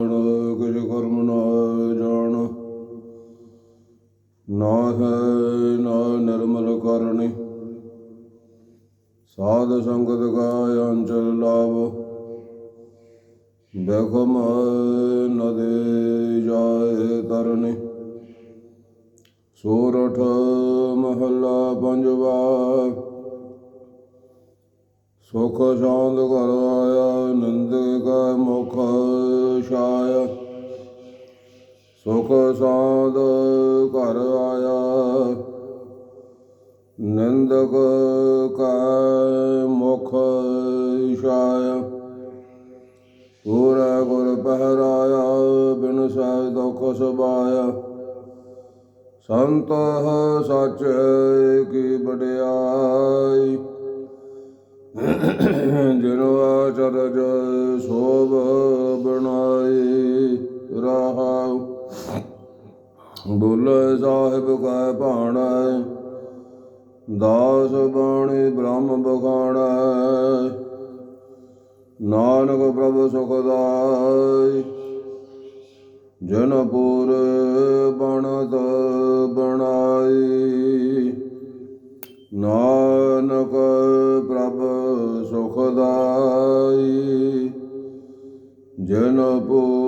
ਕਿਛ ਕਰਮ ਨਾ ਜਾਣ ਨਾ ਹੈ ਨਾ ਨਿਰਮਲ ਕਰਨੀ ਸਾਧ ਸੰਗਤ ਕਾ ਅੰਚਲ ਲਾਭ ਬੇਖਮ ਨਦੇ ਜਾਏ ਤਰਨੀ ਸੋਰਠ ਮਹੱਲਾ ਪੰਜਵਾ ਸੁਖ ਸ਼ਾਂਤ ਘਰ ਆਇਆ ਨੰਦ ਕਾ ਸੁਖ ਸਾਧ ਘਰ ਆਇਆ। ਨੰਦਕ ਕਾ ਮੁਖ ਛਾਇਆ। ਪੂਰਾ ਗੁਰ ਪਹਿਰਾਇਆ, ਬਿਨ ਸਹਿ ਦੁਖ ਸਬਾਇਆ ਸੰਤ ਸੱਚ ਕੀ ਵਡਿਆਈ। ਜਿਨੋ ਆਚਰਜ ਸੋਭ ਬਣਾਈ ਰਹਾਉ ਬੁੱਲੇ ਸਾਹਿਬ ਕੈ ਭਾਣਾ, ਦਾਸ ਬਾਣੀ ਬ੍ਰਹਮ ਬਖਾਣਾ। ਨਾਨਕ ਪ੍ਰਭ ਸੁਖ ਜਨਪੁਰ ਜਨ ਪੂਰ ਬਣਤ ਬਣਾਈ। ਨਾਨਕ ਪ੍ਰਭ ਸੁਖਦਾਈ ਜਨਪੁਰ